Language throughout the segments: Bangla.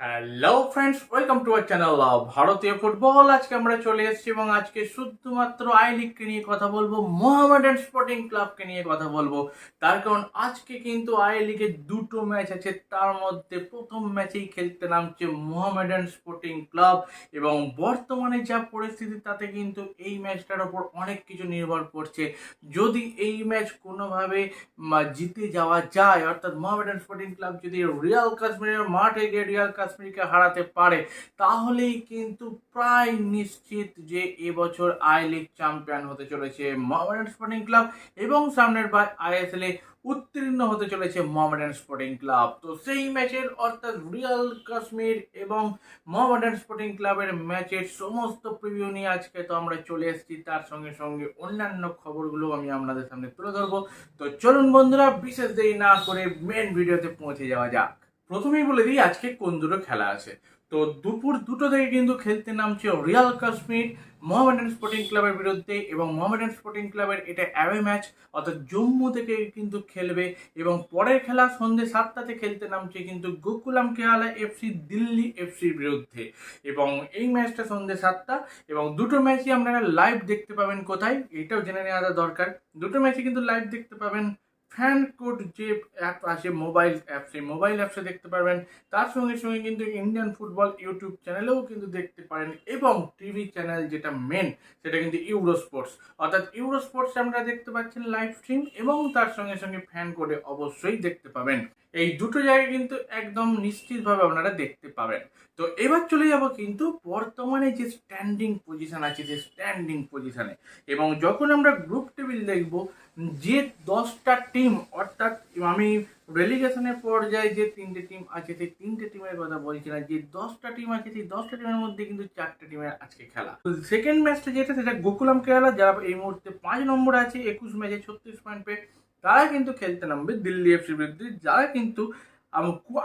Hello friends welcome to our channel ভারতীয় ফুটবল আজকে আমরা চলে এসেছি এবং আজকে শুধুমাত্র আই লিগকে নিয়ে কথা বলব মোহামেডান স্পোর্টিং ক্লাবকে নিয়ে কথা বলব। তার কারণ আজকে কিন্তু আই লিগে দুটো ম্যাচ আছে। তার মধ্যে প্রথম ম্যাচেই খেলতে নামছে মোহামেডান স্পোর্টিং ক্লাব এবং বর্তমানে যা পরিস্থিতি, তাতে কিন্তু এই ম্যাচটার ওপর অনেক কিছু নির্ভর করছে। যদি এই ম্যাচ কোনোভাবে জিতে যাওয়া যায়, অর্থাৎ মোহামেডান স্পোর্টিং ক্লাব যদি রিয়াল কাশ্মীরের মাঠে গিয়ে রিয়াল কাশ্মীরকে হারাতে পারে, তাহলেই কিন্তু প্রায় নিশ্চিত যে এবছর আই লিগ চ্যাম্পিয়ন হতে চলেছে মোহামেডান স্পোর্টিং ক্লাব এবং সামনের বার আইএসএল এ উত্তীর্ণ হতে চলেছে মোহামেডান স্পোর্টিং ক্লাব। তো সেই ম্যাচের অর্থাৎ রিয়াল কাশ্মীর এবং মোহামেডান স্পোর্টিং ক্লাবের ম্যাচের সমস্ত প্রিভিউ নিয়ে আজকে তো আমরা চলে এসেছি, তার সঙ্গে সঙ্গে অন্যান্য খবরগুলো আমি আপনাদের সামনে তুলে ধরবো। তো চলুন বন্ধুরা, বিশেষ দেরি না করে মেন ভিডিওতে পৌঁছে যাওয়া যাক। প্রথমেই বলে দিই, আজকে কোন দুটো খেলা আছে? তো দুপুর দুটো থেকে কিন্তু খেলতে নামছে রিয়াল কাশ্মীর মোহামেডান স্পোর্টিং ক্লাবের বিরুদ্ধে এবং মোহামেডান স্পোর্টিং ক্লাবের এটা অ্যাওয়ে ম্যাচ অর্থাৎ জম্মু থেকে কিন্তু খেলবে এবং পরের খেলা সন্ধ্যে সাতটাতে খেলতে নামছে কিন্তু গোকুলাম কেহালা এফসি দিল্লি এফসির বিরুদ্ধে। এবং এই ম্যাচটা সন্ধ্যে সাতটা এবং দুটো ম্যাচই আপনারা লাইভ দেখতে পাবেন কোথায়? এটাও জেনে নেওয়া দরকার। দুটো ম্যাচই কিন্তু লাইভ দেখতে পাবেন ফ্যান কোড যে অ্যাপ আছে মোবাইল অ্যাপ সেই মোবাইল অ্যাপসে দেখতে পারবেন। তার সঙ্গে সঙ্গে কিন্তু ইন্ডিয়ান ফুটবল ইউটিউব চ্যানেলেও কিন্তু দেখতে পারেন এবং টিভি চ্যানেল যেটা মেন সেটা কিন্তু ইউরো স্পোর্টস অর্থাৎ ইউরো স্পোর্টস আমরা দেখতে পাচ্ছেন লাইভ স্ট্রিম এবং তার সঙ্গে সঙ্গে ফ্যান কোডে অবশ্যই দেখতে পাবেন। এই দুটো জায়গায় কিন্তু একদম নিশ্চিতভাবে আপনারা দেখতে পাবেন। তো এবার চলে যাব কিন্তু বর্তমানে যে স্ট্যান্ডিং পজিশন আছে, যে স্ট্যান্ডিং পজিশনে এবং যখন আমরা গ্রুপ টেবিল দেখব, যে দশটা টিম অর্থাৎ আমি রেলিগেশনের পর্যায়ে যে তিনটে টিম আছে, সেই তিনটে টিমের কথা বলছি না, যে দশটা টিম আছে, সেই দশটা টিমের মধ্যে কিন্তু চারটে টিমের আজকে খেলা। সেকেন্ড ম্যাচটা যেটা, সেটা গোকুলাম কেরালা, যারা এই মুহূর্তে পাঁচ নম্বর আছে, একুশ ম্যাচে ছত্রিশ পয়েন্ট পেয়ে তারা কিন্তু খেলতে নামবে দিল্লি এফসির বিরুদ্ধে, যারা কিন্তু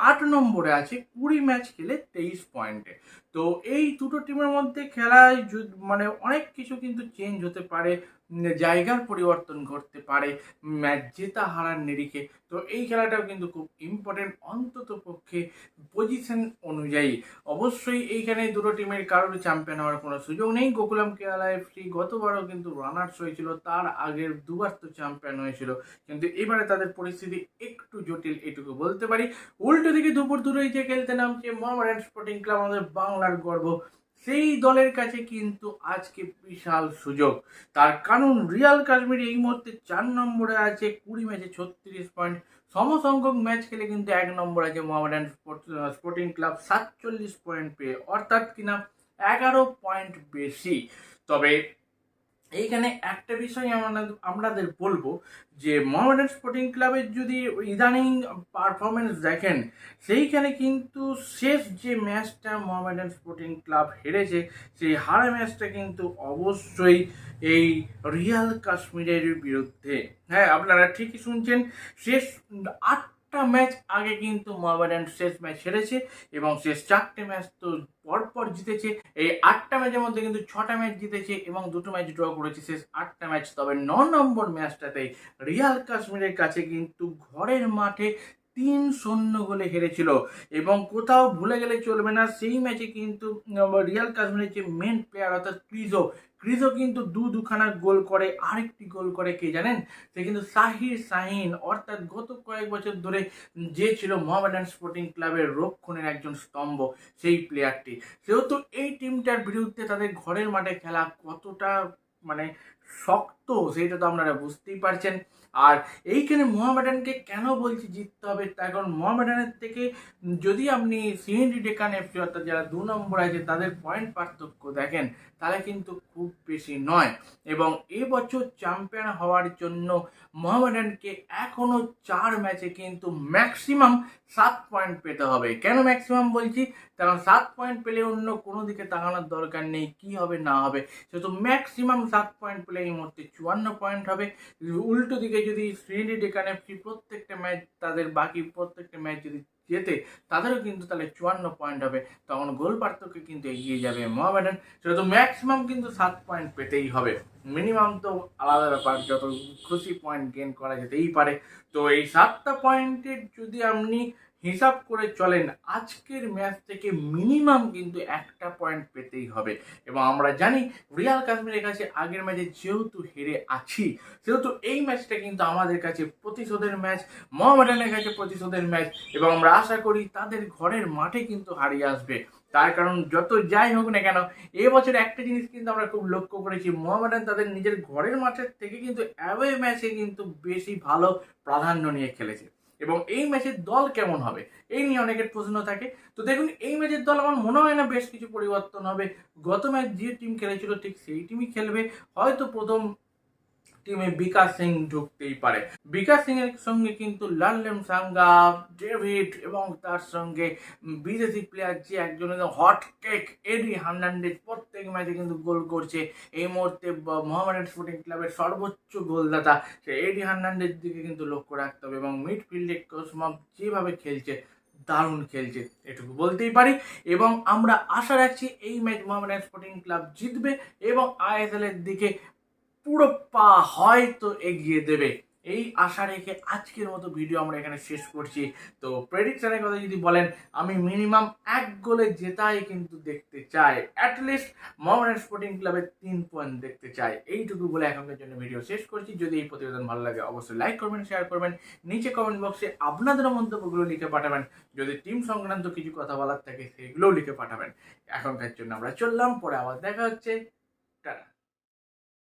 আট নম্বরে আছে, কুড়ি ম্যাচ খেলে তেইশ পয়েন্টে তো এই দুটো টিমের মধ্যে খেলায় মানে অনেক কিছু কিন্তু চেঞ্জ হতে পারে জায়গার পরিবর্তন করতে পারে, ম্যাচ জেতা হারার নিরিখে। তো এই খেলাটাও কিন্তু খুব ইম্পর্টেন্ট অন্তত পক্ষে পজিশন অনুযায়ী। অবশ্যই এইখানে দুটো টিমের কারোর চ্যাম্পিয়ন হওয়ার কোনো সুযোগ নেই। গোকুলাম কেরালা এফসি গতবারও কিন্তু রানার্স হয়েছিল, তার আগের দুবার তো চ্যাম্পিয়ন হয়েছিল। কিন্তু এবারে তাদের পরিস্থিতি একটু জটিল, এটুকু বলতে পারি। উল্টো দিকে দুপুর দূরে যে খেলতে নামছে মোহামেডান স্পোর্টিং ক্লাব আমাদের বাংলার গর্ব। সেই দলের কাছে কিন্তু আজকে বিশাল সুযোগ। তার কারণ রিয়াল কাশ্মীর এই মুহূর্তে চার নম্বরে আছে, কুড়ি ম্যাচে ছত্রিশ পয়েন্ট সমসংখ্যক ম্যাচ খেলে কিন্তু এক নম্বর আছে মোহামেডান স্পোর্টিং ক্লাব সাতচল্লিশ পয়েন্ট পেয়ে। অর্থাৎ কিনা এগারো পয়েন্ট বেশি। তবে এইখানে একটা বিষয় আমরা আপনাদের বলব যে মোহামেডান স্পোর্টিং ক্লাবের যদি ইদানিং পারফরমেন্স দেখেন, সেইখানে কিন্তু শেষ যে ম্যাচটা মোহামেডান স্পোর্টিং ক্লাব হেরেছে, সেই হারা ম্যাচটা কিন্তু অবশ্যই এই রিয়াল কাশ্মীরের বিরুদ্ধে। হ্যাঁ আপনারা ঠিকই শুনছেন, শেষ আটটা ম্যাচ আগে কিন্তু মোহামেডান শেষ ম্যাচ হেরেছে এবং শেষ চারটে ম্যাচ তো পরপর জিতেছে। এই আটটা ম্যাচের মধ্যে কিন্তু ছটা ম্যাচ জিতেছে এবং দুটো ম্যাচ ড্র করেছে। শেষ আটটা ম্যাচ, তবে ন নম্বর ম্যাচটাতেই রিয়াল কাশ্মীরের কাছে কিন্তু ঘরের মাঠে তিন শূন্য গোলে হেরেছিল। এবং কোথাও ভুলে গেলে চলবে না, সেই ম্যাচে কিন্তু রিয়াল কাশ্মীরের যে মেন প্লেয়ার অর্থাৎ ক্রিজো ক্রিজো কিন্তু দু দুখানা গোল করে, আরেকটি গোল করে, কে জানেন? সে কিন্তু সাহির শাহিন, অর্থাৎ গত কয়েক বছর ধরে যে ছিল মোহামেডান স্পোর্টিং ক্লাবের রক্ষণের একজন স্তম্ভ, সেই প্লেয়ারটি সেহেতু এই টিমটার বিরুদ্ধে তাদের ঘরের মাঠে খেলা কতটা মানে শক্ত, সেটা তো আপনারা বুঝতেই পারছেন। আর এইখানে মোহামেডানকে কেন বলছি জিততে হবে? তার কারণ মোহামেডানের থেকে যদি আপনি সিএনডি ডেকান এফসি অর্থাৎ যারা দু নম্বর আছে, তাদের পয়েন্ট পার্থক্য দেখেন তাহলে কিন্তু খুব বেশি নয়। এবং এবছর চ্যাম্পিয়ন হওয়ার জন্য মোহামেডানকে এখনও চার ম্যাচে কিন্তু ম্যাক্সিমাম সাত পয়েন্ট পেতে হবে। কেন ম্যাক্সিমাম বলছি? কারণ সাত পয়েন্ট পেলে অন্য কোনো দিকে তাকানোর দরকার নেই, কি হবে না হবে। সেহেতু ম্যাক্সিমাম সাত পয়েন্ট পেলে এই মুহূর্তে চুয়ান্ন পয়েন্ট হবে। উল্টো দিকে যদি শ্রেণি এফসি প্রত্যেকটা ম্যাচ তাদের বাকি প্রত্যেকটা ম্যাচ যদি জেতে, তাদেরও কিন্তু তাহলে চুয়ান্ন পয়েন্ট হবে। তখন গোল পার্থক্য কিন্তু এগিয়ে যাবে মামাডান সেটা তো ম্যাক্সিমাম কিন্তু সাত পয়েন্ট পেতেই হবে। মিনিমাম তো আলাদা ব্যাপার, যত খুশি পয়েন্ট গেন করা যেতেই পারে। তো এই সাতটা পয়েন্টের যদি আপনি হিসাব করে চলেন, আজকের ম্যাচ থেকে মিনিমাম কিন্তু একটা পয়েন্ট পেতেই হবে। এবং আমরা জানি রিয়াল কাশ্মীরের কাছে আগের ম্যাচে যেহেতু হেরে আছি, সেহেতু এই ম্যাচটা কিন্তু আমাদের কাছে প্রতিশোধের ম্যাচ মোহামেডানের কাছে প্রতিশোধের ম্যাচ এবং আমরা আশা করি তাদের ঘরের মাঠে কিন্তু হারিয়ে আসবে। তার কারণ যত যাই হোক না কেন এবছর একটা জিনিস কিন্তু আমরা খুব লক্ষ্য করেছি, মোহামেডান তাদের নিজের ঘরের মাঠের থেকে কিন্তু অ্যাওয়ে ম্যাচে কিন্তু বেশি ভালো প্রাধান্য নিয়ে খেলেছে। এবং এই ম্যাচের দল কেমন হবে? এই নিয়ে অনেকের প্রশ্ন থাকে। তো দেখুন, এই ম্যাচের দল আমার মনে হয় না বেশ কিছু পরিবর্তন হবে। গত ম্যাচ যে টিম খেলেছিল, ঠিক সেই টিমই খেলবে। হয়তো প্রথম টিমে বিকাশ সিং ঢুকতেই পারে। বিকাশ সিং এর সঙ্গে কিন্তু লাল্লেম সাঙ্গা, ডেভিড এবং তার সঙ্গে বিদেশি প্লেয়ার যে একজন হট কেক এডি হার্নান্ডেজ প্রত্যেক ম্যাচে কিন্তু গোল করছে। এই মুহূর্তে মোহামেডান স্পোর্টিং ক্লাবের সর্বোচ্চ গোলদাতা, সে এডি হার্নান্ডেজ দিকে কিন্তু লক্ষ্য রাখতে হবে এবং মিডফিল্ডে কোসমভ যেভাবে খেলছে, দারুণ খেলছে, এটুকু বলতেই পারি। এবং আমরা আশা রাখছি এই ম্যাচ মোহামেডান স্পোর্টিং ক্লাব জিতবে এবং আইএসএল এর দিকে পুরো পা হয়তো এগিয়ে দেবে। এই আশা রেখে আজকের মতো ভিডিও আমরা এখানে শেষ করছি। তো প্রেডিকশনের কথা যদি বলেন, আমি মিনিমাম এক গোলে জেতাই কিন্তু দেখতে চাই। অ্যাটলিস্ট মোহামেডান স্পোর্টিং ক্লাবের তিন পয়েন্ট দেখতে চাই। এইটুকু বলে এখনকার জন্য ভিডিও শেষ করছি। যদি এই প্রতিবেদন ভালো লাগে, অবশ্যই লাইক করবেন শেয়ার করবেন। নিচে কমেন্ট বক্সে আপনাদের মন্তব্যগুলো লিখে পাঠাবেন। যদি টিম সংক্রান্ত কিছু কথা বলার থাকে, সেগুলোও লিখে পাঠাবেন। এখনকার জন্য আমরা চললাম। পরে আবার দেখা হচ্ছে। টাটা।